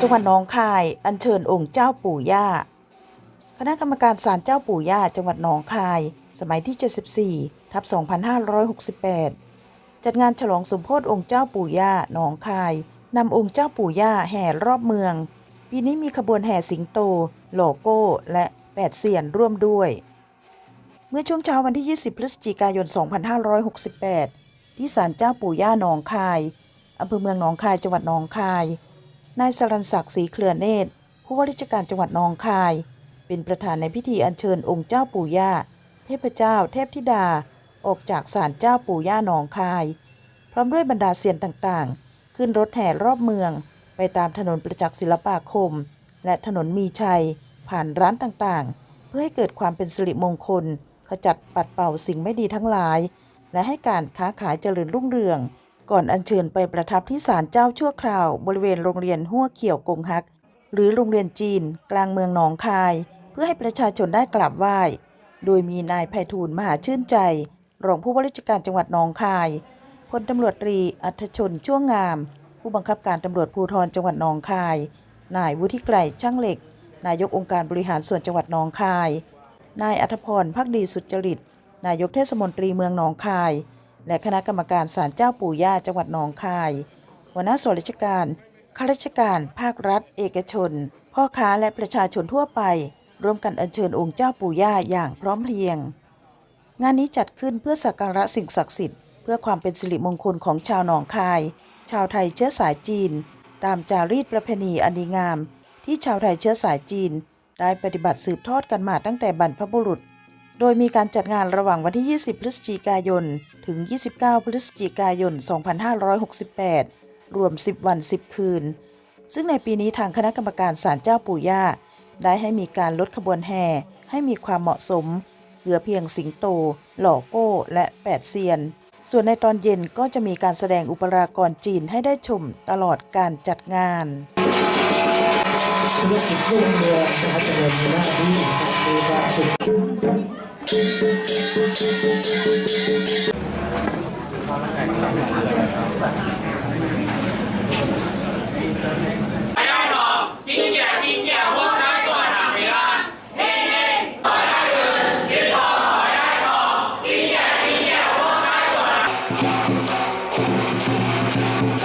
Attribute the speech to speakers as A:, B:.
A: จังหวัดหนองคาย อัญเชิญองค์เจ้าปู่ย่า คณะกรรมการศาลเจ้าปู่ย่า จังหวัดหนองคาย สมัยที่ 74 ทับ 2568 จัดงานฉลองสมโพธิองค์เจ้าปู่ย่าหนองคาย นำองค์เจ้าปู่ย่าแห่รอบเมือง ปีนี้มีขบวนแห่สิงโต โลโก้ และแปดเสียนร่วมด้วย เมื่อช่วงเช้าวันที่ 20 พฤศจิกายน 2568 ที่ศาลเจ้าปู่ย่าหนองคายอำเภอเมืองหนองคายจังหวัดหนองคาย นายสรันศักดิ์ศรีเครือเนตร ผู้ว่าราชการจังหวัดหนองคาย เป็นประธานในพิธีอัญเชิญองค์เจ้าปู่ย่า เทพเจ้า เทพธิดา ออกจากศาลเจ้าปู่ย่าหนองคาย พร้อมด้วยบรรดาเซียนต่างๆ ขึ้นรถแห่รอบเมือง ไปตามถนนประจักษ์ศิลปาคม และถนนมีชัย ผ่านร้านต่างๆ เพื่อให้เกิดความเป็นสิริมงคล ขจัดปัดเป่าสิ่งไม่ดีทั้งหลาย และให้การค้าขายเจริญรุ่งเรือง ก่อนอัญเชิญไปประทับที่ศาลเจ้าชั่วคราว บริเวณโรงเรียนหัวเขียวกงฮัก หรือโรงเรียนจีน กลางเมืองหนองคาย เพื่อให้ประชาชนได้กราบไหว้ โดยมีนายไพฑูรย์มหาชื่นใจ รองผู้ว่าราชการจังหวัดหนองคายพลตำรวจตรีอัธชนช่วงงาม ผู้บังคับการตำรวจภูธรจังหวัดหนองคาย นายวุฒิไกรช่างเหล็ก นายกองค์การบริหารส่วนจังหวัดหนองคาย นายอัธพรพักดีสุจริต นายกเทศมนตรีเมืองหนองคาย และคณะกรรมการศาลเจ้าปู่ย่าจังหวัดหนองคาย หัวหน้าส่วนราชการข้าราชการ ภาครัฐ เอกชน พ่อค้าและประชาชนทั่วไป ร่วมกันอัญเชิญองค์เจ้าปู่ย่าอย่างพร้อมเพรียง งานนี้จัดขึ้นเพื่อสักการะสิ่งศักดิ์สิทธิ์เพื่อความเป็นสิริมงคลของชาวหนองคาย ชาวไทยเชื้อสายจีน ตามจารีตประเพณีอันดีงาม ที่ชาวไทยเชื้อสายจีน ได้ปฏิบัติสืบทอดกันมาตั้งแต่บรรพบุรุษ โดยมีการจัดงานระหว่างวันที่ 20 พฤศจิกายน ถึง 29 พฤศจิกายน 2568 รวม 10 วัน 10 คืน ซึ่งในปีนี้ทางคณะกรรมการศาลเจ้าปู่ย่า ได้ให้มีการลดขบวนแห่ให้มีความเหมาะสม เหลือเพียงสิงโต หล่อโก้ และแปดเซียน ส่วนในตอนเย็นก็จะมีการแสดงอุปรากรจีนให้ได้ชมตลอดการจัดงาน
B: ธุรกิจรุ่งเรืองนะครับจะมีหน้าที่นะครับมีความสุข
C: 海
B: 拉尔，听见听见火车从哪边来？嘿嘿，海拉尔，听到海拉尔，听见听见火车从哪边来？